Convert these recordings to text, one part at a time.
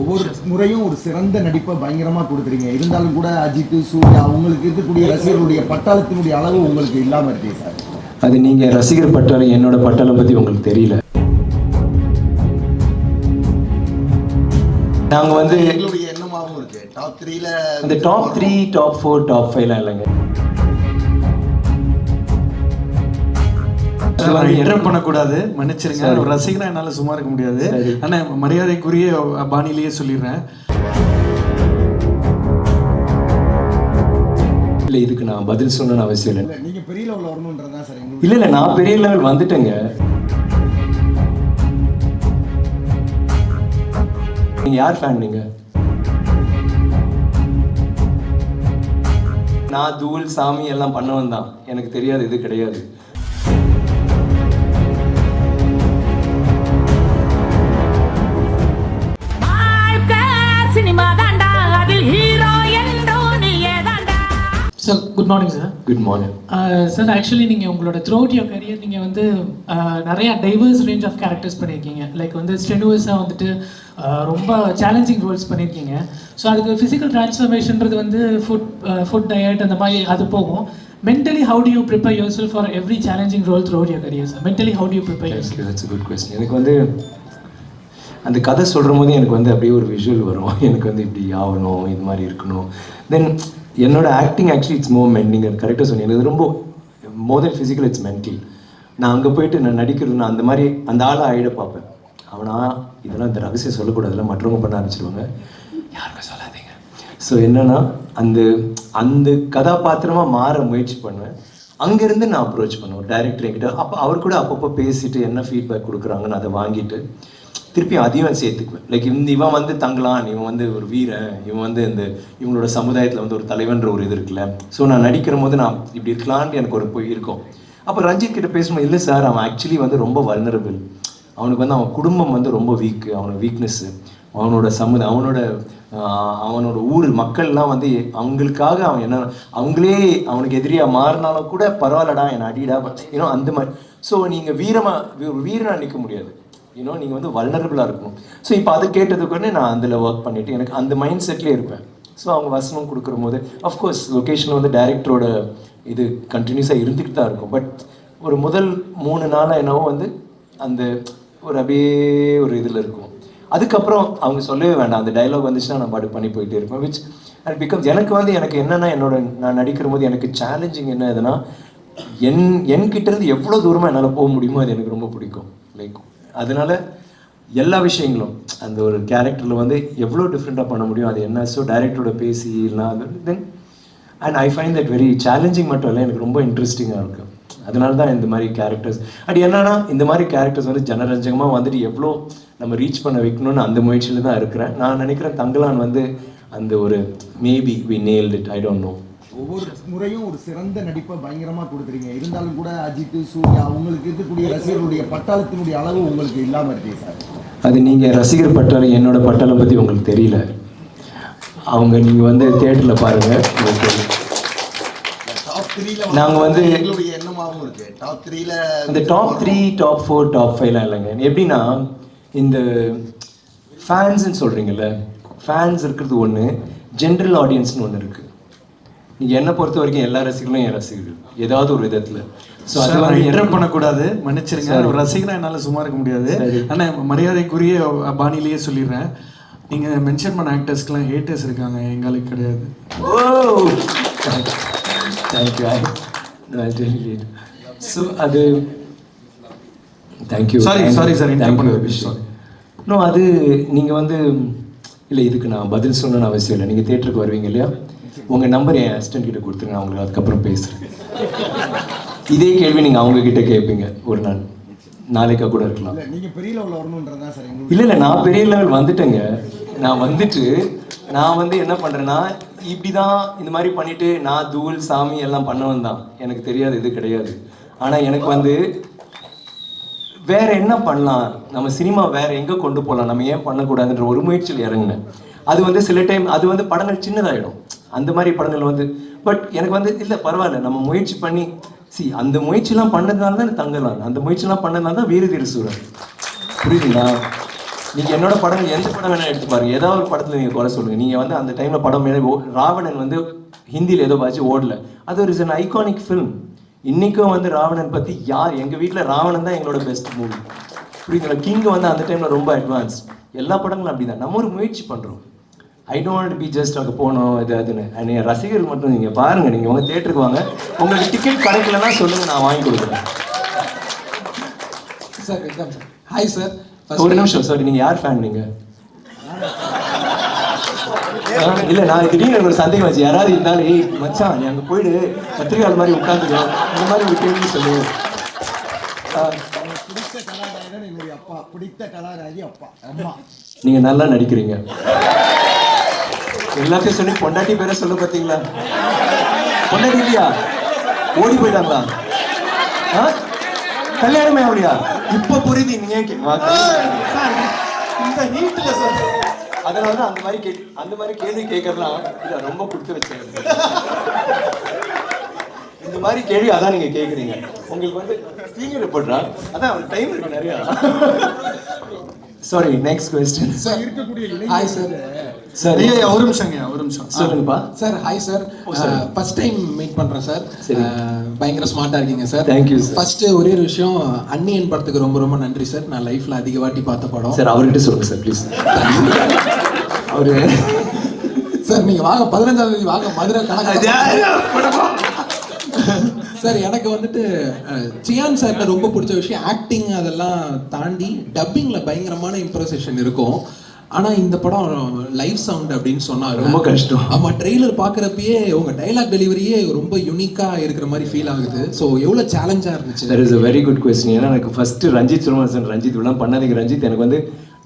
ஒவ்வொரு முறையும் ஒரு சிறந்த நடிப்பை பயங்கரமா கொடுக்குறீங்க. இருந்தாலும் கூட அஜித் சூர்யா அவங்களுக்கு இருக்கக்கூடிய ரசிகர்களுடைய பட்டாளத்தினுடைய அளவு உங்களுக்கு இல்லாம இருக்கே சார். அது நீங்கள் ரசிகர் பட்டாளம் என்னோட பட்டாளம் பற்றி உங்களுக்கு தெரியல. நாங்கள் வந்து எங்களுடைய எண்ணமாகவும் இருக்கு. டாப் த்ரீல அந்த top three top four top ஃபைவ்லாம் இல்லைங்க. இன்டர் பண்ணக்கூடாது. மன்னிச்சிருங்க. சரி. ஒரு ரசிகனா என்னால சும்மா இருக்க முடியாது. சரி. ஆனா மரியாதைக்குரிய பாணியிலேயே சொல்லிடுறேன். இல்லை இதுக்கு நான் பதில் சொல்லணும்னு அவசியம் இல்லை. நீங்க பெரிய லெவலில் வரணுன்றதுதான் சார் இல்லை இல்லை நான் பெரிய லெவல் வந்துட்டேங்க. நீங்க யார் ஃபேன் நீங்க? நான் தூள் சாமி எல்லாம் பண்ணவன் தான் எனக்கு தெரியாது இது கிடையாது. Sir good morning sir good morning sir actually நீங்கள் உங்களோட த்ரோட் யோர் கரியர் நீங்கள் வந்து uh, நிறைய டைவர்ஸ் ரேஞ்ச் ஆஃப் கேரக்டர்ஸ் பண்ணியிருக்கீங்க. லைக் வந்து ஸ்டெனுவஸாக வந்துட்டு uh, ரொம்ப சேலஞ்சிங் ரோல்ஸ் பண்ணியிருக்கீங்க. ஸோ அதுக்கு ஃபிசிக்கல் ட்ரான்ஸ்ஃபர்மேஷன்றது வந்து ஃபுட் ஃபுட் டயட் அந்த மாதிரி அது போகும். Mentally how do you prepare your self for every challenging role throughout your career sir mentally how do you prepare your that's good question எனக்கு வந்து அந்த கதை சொல்கிற போது எனக்கு வந்து அப்படியே ஒரு விஷுவல் வரும். எனக்கு வந்து இப்படி ஆகணும் இது மாதிரி இருக்கணும். தென் என்னோட acting actually it's more men நீங்கள் கரெக்டாக சொன்னீங்க. இது ரொம்ப more then physical it's mental நான் அங்கே போயிட்டு நான் நடிக்கிறது நான் அந்த மாதிரி அந்த ஆளை ஆயிட பார்ப்பேன். அவனா இதெல்லாம் இந்த ரகசியம் சொல்லக்கூடாதுல மற்றவங்க பண்ண ஆரம்பிச்சிருவாங்க. யாருக்கும் சொல்லாதீங்க. ஸோ என்னன்னா அந்த அந்த கதாபாத்திரமாக மாற முயற்சி பண்ணுவேன். அங்கேருந்து நான் அப்ரோச் பண்ணுவேன். டைரக்டர் என்கிட்ட அப்போ அவர் கூட அப்பப்போ பேசிட்டு என்ன ஃபீட்பேக் கொடுக்குறாங்கன்னு அதை வாங்கிட்டு திருப்பி அதையும் சேர்த்துக்குவேன். லைக் இந்த இவன் வந்து தங்கலான் இவன் வந்து ஒரு வீரன் இவன் வந்து இந்த இவங்களோட சமுதாயத்தில் வந்து ஒரு தலைவன்ற ஒரு இது இருக்குல்ல. ஸோ நான் நடிக்கிற போது நான் இப்படி இருக்கலான்ட்டு எனக்கு ஒரு போய் இருக்கும். அப்போ ரஞ்சித் கிட்ட பேசும்போது இல்லை சார் அவன் ஆக்சுவலி வந்து ரொம்ப வல்னரபிள் அவனுக்கு வந்து அவன் குடும்பம் வந்து ரொம்ப வீக்கு அவனோட வீக்னஸ்ஸு அவனோட சமுதாய அவனோட அவனோட ஊர் மக்கள்லாம் வந்து அவங்களுக்காக அவன் என்ன அவங்களே அவனுக்கு எதிரியாக மாறினாலும் கூட பரவாயில்லடா என்னை அடிடா. ஏன்னா அந்த மாதிரி. ஸோ நீங்கள் வீரமாக ஒரு வீரனாக நிற்க முடியாது. யூனோ நீங்கள் வந்து வல்னரபிளாக இருக்கணும். ஸோ இப்போ அதை கேட்டதுக்குடனே நான் அதில் ஒர்க் பண்ணிவிட்டு எனக்கு அந்த மைண்ட் செட்லேயே இருப்பேன். ஸோ அவங்க வசனம் கொடுக்குற போது அஃப்கோர்ஸ் லொக்கேஷன் வந்து டேரக்டரோட இது கண்டினியூஸாக இருந்துக்கிட்டு தான் இருக்கும். பட் ஒரு முதல் மூணு நாளாக என்னவோ வந்து அந்த ஒரு அப்படியே ஒரு இதில் இருக்கும். அதுக்கப்புறம் அவங்க சொல்லவே வேண்டாம். அந்த டைலாக் வந்துச்சுன்னா நான் பாடு பண்ணி போயிட்டே இருப்பேன். விச் அண்ட் பிகாஸ் எனக்கு வந்து எனக்கு என்னென்னா என்னோட நான் நடிக்கிற போது எனக்கு சேலஞ்சிங் என்ன எதுனா என் என்கிட்ட இருந்து எவ்வளோ தூரமாக என்னால் போக முடியுமோ அது எனக்கு ரொம்ப பிடிக்கும். லைக் அதனால எல்லா விஷயங்களும் அந்த ஒரு கேரக்டரில் வந்து எவ்வளோ டிஃப்ரெண்ட்டாக பண்ண முடியும் அது என்ன? ஸோ டைரக்டரோட பேசி இல்லை then and I find that very challenging மட்டும் இல்லை எனக்கு ரொம்ப இன்ட்ரெஸ்டிங்காக இருக்குது அதனால தான் இந்த மாதிரி கேரக்டர்ஸ் அண்ட் என்னன்னா இந்த மாதிரி கேரக்டர்ஸ் வந்து ஜனரஞ்சகமாக வந்துட்டு எவ்வளோ நம்ம ரீச் பண்ண வைக்கணும்னு அந்த முயற்சியில் தான் இருக்கிறேன். நான் நினைக்கிறேன் தங்கலான் வந்து அந்த ஒரு maybe we nailed it I don't know ஒவ்வொரு முறையும் ஒரு சிறந்த நடிப்பை பயங்கரமா கொடுக்குறீங்க. இருந்தாலும் கூட அஜித் சூர்யா அவங்களுக்கு இருக்கக்கூடிய ரசிகர்களுடைய பட்டாளத்தினுடைய அளவு உங்களுக்கு இல்லாம இருக்கே சார். அது நீங்கள் ரசிகர் பட்டாளம் என்னோட பட்டாளம் பற்றி உங்களுக்கு தெரியல. அவங்க நீங்கள் வந்து தேட்டரில் பாருங்கள் ஓகே. டாப் த்ரீல நாங்க வந்து- எங்களுடைய எண்ணமாகவும் இருக்கு. டாப் த்ரீல அந்த top three top four top ஃபைவ்லாம் இல்லைங்க. எப்படின்னா இந்த ஃபேன்ஸ்ன்னு சொல்கிறீங்கல்ல ஃபேன்ஸ் இருக்கிறது ஒன்று ஜென்ரல் ஆடியன்ஸ்னு ஒன்று இருக்குது நீங்கள் என்னை பொறுத்த வரைக்கும் எல்லா ரசிகர்களும் என் ரசிகர்கள். ஏதாவது ஒரு விதத்தில். ஸோ அது பண்ணக்கூடாது. மன்னிச்சிருங்க. சரி. ஒரு ரசிகனா என்னால சும்மா இருக்க முடியாது. சரி. ஆனா மரியாதைக்குரிய பாணியிலேயே சொல்லிடுறேன். நீங்க மென்ஷன் பண்ண ஆக்டர்ஸ்க்குலாம் ஹேட்டர்ஸ் இருக்காங்க. எங்களுக்கு கிடையாது. ஓ தேங்க்யூ ஸோ அது thank you Sorry, sorry, sir, interrupt பண்ணது. Sorry. நோ அது நீங்கள் வந்து இல்லை இதுக்கு நான் பதில் சொல்லணும்னு அவசியம் இல்லை. நீங்கள் தேட்டருக்கு வருவீங்க இல்லையா? உங்கள் நம்பர் என் அசிஸ்டன்ட் கிட்ட கொடுத்துருங்க நான் உங்களுக்கு அதுக்கப்புறம் பேசுகிறேன் இதே கேள்வி நீங்கள் அவங்க கிட்ட கேட்பீங்க ஒரு நாள். நாளைக்கா கூட இருக்கலாம். இல்ல நீங்க பெரிய லெவலில் சார் இல்லை இல்லை நான் பெரிய லெவல் வந்துட்டேங்க. நான் வந்துட்டு நான் வந்து என்ன பண்ணுறேன்னா இப்படி தான் இந்த மாதிரி பண்ணிட்டு நான் தூள் சாமி எல்லாம் பண்ணவன் தான் எனக்கு தெரியாது இது கிடையாது. ஆனால் எனக்கு வந்து வேற என்ன பண்ணலாம்? நம்ம சினிமா வேற எங்கே கொண்டு போகலாம் நம்ம ஏன் பண்ணக்கூடாதுன்ற ஒரு முயற்சியில் இறங்குனேன். அது வந்து சில டைம் அது வந்து படங்கள் சின்னதாயிடும். அந்த மாதிரி படங்கள் வந்து பட் எனக்கு வந்து இல்லை பரவாயில்ல. நம்ம முயற்சி பண்ணி சி அந்த முயற்சிலாம் பண்ணதுனால தான் தங்கலாம். அந்த முயற்சிலாம் பண்ணதுனால தான் வீரதீர சூரன் புரியுதுங்களா? நீங்கள் என்னோட படம் எந்த படம் வேணால் எடுத்து பாருங்க. ஏதாவது ஒரு படத்தில் நீங்கள் குறை சொல்லுங்கள் நீங்கள் வந்து அந்த டைமில் படம் மேலே ராவணன் வந்து ஹிந்தியில் ஏதோ பாச்சு ஓடல. அது ஒரு இஸ் ஐகானிக் ஃபிலிம் இன்றைக்கும் வந்து ராவணன் பற்றி யார் எங்கள் வீட்டில் ராவணன் தான் எங்களோட பெஸ்ட் மூவி புரியுதுங்களா? கிங் வந்து அந்த டைமில் ரொம்ப அட்வான்ஸ் எல்லா படங்களும் அப்படி தான் நம்ம ஒரு முயற்சி பண்ணுறோம் ஐ டோன்ட் பி ஜஸ்ட் அங்கே போனோம் இது அதுன்னு. என் ரசிகர்கள் மட்டும் நீங்கள் பாருங்கள் நீங்கள் உங்கள் தேட்டருக்கு வாங்க. உங்களுக்கு டிக்கெட் கிடைக்கலன்னா சொல்லுங்கள் நான் வாங்கி கொடுக்குறேன். Sir welcome sir hi sir ஒரு நிமிஷம் சாரி நீங்க யார் ஃபேன் நீங்க? ஆ, இல்ல நான் திடீர்னு எனக்கு ஒரு சந்தேகம் வச்சு யாராவது இருந்தாலும் ஏய் மச்சான் நீ அங்க போயிடு. பத்திரிகால் மாதிரி உட்காந்துக்கோ இந்த மாதிரி ஒரு கேள்வி சொல்லு. எனக்கு பிடித்த கலாநாயகன் என்னுடைய அப்பா பிடித்த கலாநாயகி அப்பா அம்மா நீங்க நல்லா நடிக்கிறீங்க. எல்லாத்தையும் சொல்லி பொண்டாட்டி பேரை சொல்ல பார்த்தீங்களா பொண்டாட்டி இல்லையா? ஓடி போயிட்டாங்களா? ஆ? கல்யாணமே ஆகலையா? இப்ப புரியுது நீங்க ஏன் இந்த ஹீட்ல சொல்றேன். அதனால தான் அந்த மாதிரி கே அந்த மாதிரி கேள்வி கேட்கறலாம் இல்ல ரொம்ப கொடுத்து வச்சேன் இந்த மாதிரி கேள்வி அதான் நீங்க கேக்குறீங்க உங்களுக்கு வந்து சீனியர் ரிப்போர்ட்டரா அதான் டைம் இருக்கு நிறைய. சாரி நெக்ஸ்ட் கொஸ்டின் சார் இருக்கக்கூடிய ஹாய் சார் சார் ஐயா ஒரு நிமிஷம் ஐயா, ஒரு நிமிஷம். சொல்லுங்கப்பா sir hi sir. First time meet பண்றேன் சார். சரி. பயங்கர ஸ்மார்ட்டா இருக்கீங்க sir. Thank you, sir. First ஒரே ஒரு விஷயம் அன்னியன் படத்துக்கு ரொம்ப ரொம்ப நன்றி சார். நான் லைஃப்ல அதிக வாட்டி பார்த்த படம். சார் அவர்கிட்ட சொல்லுங்க சார் ப்ளீஸ் அவரு சார் நீங்க வாங்க பதினஞ்சாம் தேதி வாங்க மதுரை கணக்கு சார் எனக்கு வந்துட்டு சியான் சார்ட்ட ரொம்ப பிடிச்ச விஷயம் ஆக்டிங் அதெல்லாம் தாண்டி டப்பிங்ல பயங்கரமான இம்ப்ரசேஷன் இருக்கும். ஆனா இந்த படம் லைவ் சவுண்ட் அப்படின்னு சொன்னாங்க. ரொம்ப கஷ்டம். ஆமா ட்ரெய்லர் பாக்குறப்பயே உங்க டைலாக் டெலிவரியே ரொம்ப யூனிக்கா இருக்கிற மாதிரி ஃபீல் ஆகுது. ஸோ எவ்வளவு சேலஞ்சா இருந்துச்சு? That is a very good question ஏன்னா எனக்கு ஃபர்ஸ்ட் ரஞ்சித் சுரமசன் ரஞ்சித் இப்படிலாம் பண்ணாதீங்க ரஞ்சித். எனக்கு வந்து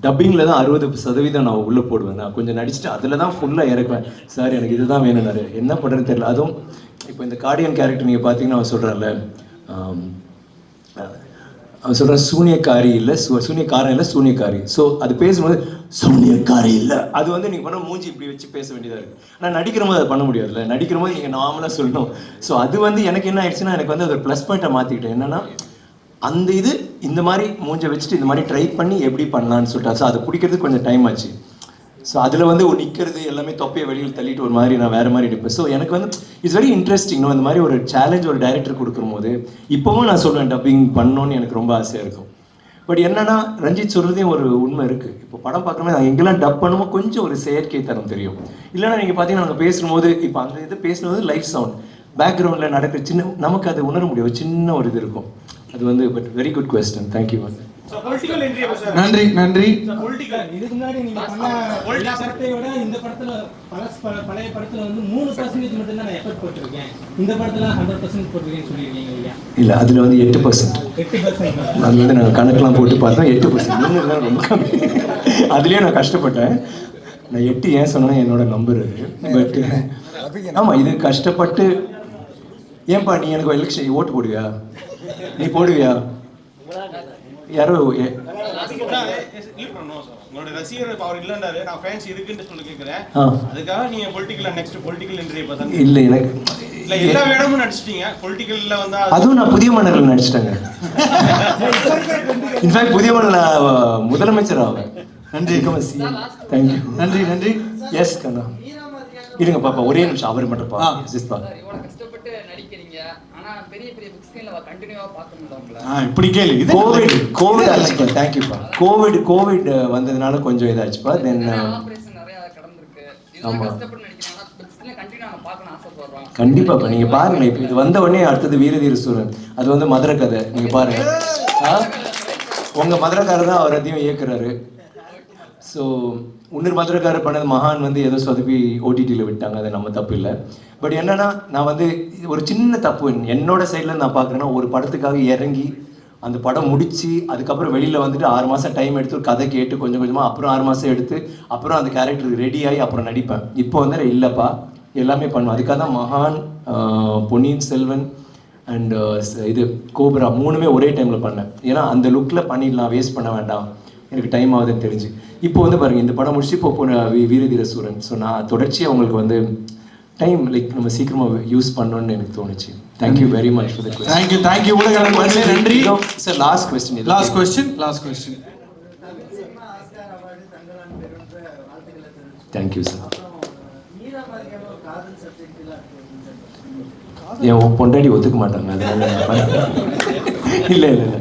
டப்பிங்கில் தான் அறுபது சதவீதம் நான் உள்ளே போடுவேன். நான் கொஞ்சம் நடிச்சுட்டு அதில் தான் ஃபுல்லாக இறக்குவேன். சார் எனக்கு இதுதான் வேணும்னாரு. என்ன பண்ணுறதுன்னு தெரியல. அதுவும் இப்போ இந்த கார்டியன் கேரக்டர் நீங்கள் பார்த்தீங்கன்னா அவன் சொல்கிறான்ல அவன் சொல்கிறான் சூனியக்காரி இல்லை சு சூனியக்காரன் இல்லை சூனியக்காரி. ஸோ அது பேசும்போது சூனியக்காரி இல்லை. அது வந்து நீங்கள் பண்ண மூஞ்சி இப்படி வச்சு பேச வேண்டியதாக இருக்குது ஆனால் நடிக்கிற போது அதை பண்ண முடியாதுல்ல. நடிக்கிற போது நீங்கள் நார்மலாக சொல்லணும். ஸோ அது வந்து எனக்கு என்ன ஆயிடுச்சுன்னா எனக்கு வந்து அது ப்ளஸ் பாயிண்ட்டை மாற்றிக்கிட்டேன் என்னென்னா அந்த இது இந்த மாதிரி மூஞ்சை வச்சுட்டு இந்த மாதிரி ட்ரை பண்ணி எப்படி பண்ணலான்னு சொல்லிட்டா ஸோ அதை பிடிக்கிறதுக்கு கொஞ்சம் டைம் ஆச்சு. ஸோ அதில் வந்து ஒரு நிற்கிறது எல்லாமே தொப்பையை வெளியில் தள்ளிட்டு ஒரு மாதிரி நான் வேறு மாதிரி நிற்பேன் ஸோ எனக்கு வந்து இட்ஸ் வெரி இன்ட்ரெஸ்டிங் இந்த மாதிரி ஒரு சேலஞ்ச் ஒரு டைரக்டர் கொடுக்கும்போது இப்போவும் நான் சொல்லுவேன் டப்பிங் பண்ணணும்னு எனக்கு ரொம்ப ஆசையாக இருக்கும். பட் என்னன்னா ரஞ்சித் சொல்றதே ஒரு உண்மை இருக்கு. இப்போ படம் பார்க்குறோமே எங்கெல்லாம் டப் பண்ணுமோ கொஞ்சம் ஒரு செயற்கை தரம் தெரியும். இல்லைன்னா நீங்கள் பார்த்தீங்கன்னா நாங்கள் பேசும்போது இப்போ அந்த இது பேசுனது லைஃப் சவுண்ட் பேக்ரவுண்டில் நடக்கிற சின்ன நமக்கு அதை உணர முடியும். சின்ன ஒரு இது இருக்கும். அது வந்து but very good question thank you நன்றி நன்றி. இதுக்கு முன்னாடி நீங்க பண்ண எல்லா படத்தை விட இந்த படத்துல பல பல- பழைய படத்துல வந்து மூணு பர்சன்டேஜ் மட்டும் தான் நான் எஃபர்ட் போட்டிருக்கேன். இந்த படத்துல ஹண்ட்ரட் பர்சன்ட் போட்டிருக்கேன்னு சொல்லியிருக்கீங்க இல்லையா? இல்லை அதில் வந்து எட்டு பர்சன்ட் எட்டு பர்சன்ட் வந்து நாங்கள் கணக்கெலாம் போட்டு பார்த்தோம் எட்டு பர்சன்ட் ரொம்ப கம்மி. அதுலேயே நான் கஷ்டப்பட்டேன். நான் எட்டு ஏன் சொன்னேன்னா என்னோட நம்பர். அது பட் ஆமாம் இது கஷ்டப்பட்டு ஏன்பா நீ எனக்கு எலெக்ஷன் ஓட்டு போடுவியா? நீ போடுவியா? யாரோ? உங்களோட ரசிகர் அவர் இல்லன்றாரு நான் ஃபேன்ஸ் இருக்குன்னு சொல்லி கேக்குறேன் ஆ. அதுக்காக நீங்க பொலிட்டிக்கல் நெக்ஸ்ட் பொலிட்டிக்கல் என்ட்ரி பார்த்தா இல்லை எனக்கு இல்ல எல்லா வேடமும் நடிச்சிட்டீங்க பொலிட்டிக்கல்ல வந்து அது- அதுவும் நான் புதிய மன்னர்கள் நடிச்சிட்டேங்க இன்ஃபேக்ட் புதிய மன்னர் நான் முதலமைச்சர் ஆவேன். நன்றி. தேங்க்யூ நன்றி நன்றி. எஸ் கண்ணா. இருங்க பாப்பா ஒரே நிமிஷம். அவர் மட்டும் பா இப்படி கேளு. இது கோவிட் கோவிட் ஆச்சுப்பா தேங்க்யூப்பா கோவிட் கோவிட் வந்ததுனால கொஞ்சம் இதாச்சுப்பா. தென் ஆசைப்படுறோம். கண்டிப்பாப்பா நீங்க பாருங்க இப்போ இது வந்த உடனே அடுத்தது வீரதீர சூரன். அது வந்து மதுரை கதை நீங்க பாருங்க? உங்க மதுரைக்காரர் தான் அவர் அதையும் இயக்குறாரு. ஸோ இன்னொரு மதுரைக்காரர் பண்ணது மகான் வந்து ஏதோ சொதப்பி ஓடிடியில் விட்டாங்க அது நம்ம தப்பு இல்லை. பட் என்னன்னா நான் வந்து ஒரு சின்ன தப்பு என்னோட சைடில் நான் பார்க்குறேன்னா ஒரு படத்துக்காக இறங்கி அந்த படம் முடிச்சு அதுக்கப்புறம் வெளியில் வந்துட்டு ஆறு மாதம் டைம் எடுத்து ஒரு கதை கேட்டு கொஞ்சம் கொஞ்சமாக அப்புறம் ஆறு மாதம் எடுத்து அப்புறம் அந்த கேரக்டருக்கு ரெடி ஆகி அப்புறம் நடிப்பேன். இப்போ வந்து இல்லைப்பா எல்லாமே பண்ணுவேன். அதுக்காக தான் மகான் பொன்னியின் செல்வன் அண்ட் இது கோப்ரா மூணுமே ஒரே டைமில் பண்ணேன். ஏன்னா அந்த லுக்கில் பண்ணிடலாம் வேஸ்ட் பண்ண வேண்டாம். எனக்கு டைம் ஆகுதுன்னு தெரிஞ்சு. இப்போ வந்து பாருங்கள் இந்த படம் முடிச்சு இப்போ போன வீரதீர சூரன் ஸோ நான் தொடர்ச்சியாக உங்களுக்கு வந்து டைம் லைக் நம்ம சீக்கிரமாக யூஸ் பண்ணணும்னு எனக்கு தோணுச்சு. Thank you very much for the thank you thank you உலக நன்றி. Sir last question last question last question thank you sir என் பொண்டாடி ஒத்துக்க மாட்டாங்க அதனால இல்ல இல்ல இல்ல.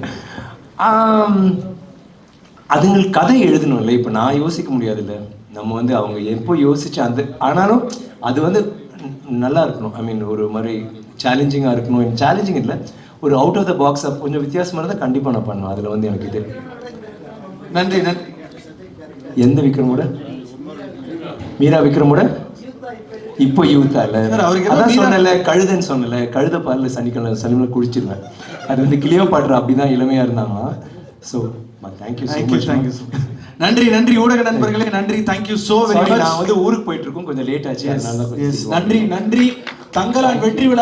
அதுங்களுக்கு கதை எழுதணும்ல இப்போ நான் யோசிக்க முடியாதுல்ல. நம்ம வந்து அவங்க எப்போ யோசிச்சு அந்த ஆனாலும் அது வந்து நல்லா இருக்கணும். ஐ மீன் ஒரு மாதிரி சேலஞ்சிங்காக இருக்கணும். சேலஞ்சிங் இல்லை. ஒரு அவுட் ஆஃப் த பாக்ஸ் கொஞ்சம் வித்தியாசமாக இருந்தால் கண்டிப்பாக நான் பண்ணுவேன். அதில் வந்து எனக்கு இது. நன்றி நன்றி. எந்த விக்ரமோட? மீரா விக்ரமோட? இப்போ யூத்தா இல்ல. அதான் சொன்னல கழுதைன்னு சொன்னல கழுத பால்ல சனிக்கிழமை சனிக்கிழமை குடிச்சிருவேன் அது வந்து கிளியோ பாடுற அப்படிதான் இளமையா இருந்தாங்களாம் so thank you so thank you much thank you நன்றி நன்றி ஊடக நண்பர்களே நன்றி தேங்க்யூ ஸோ வெரி மச் நான் வந்து ஊருக்கு போயிட்டு இருக்கோம். கொஞ்சம் லேட் ஆச்சு. நன்றி நன்றி. தங்கலான் வெற்றி விழா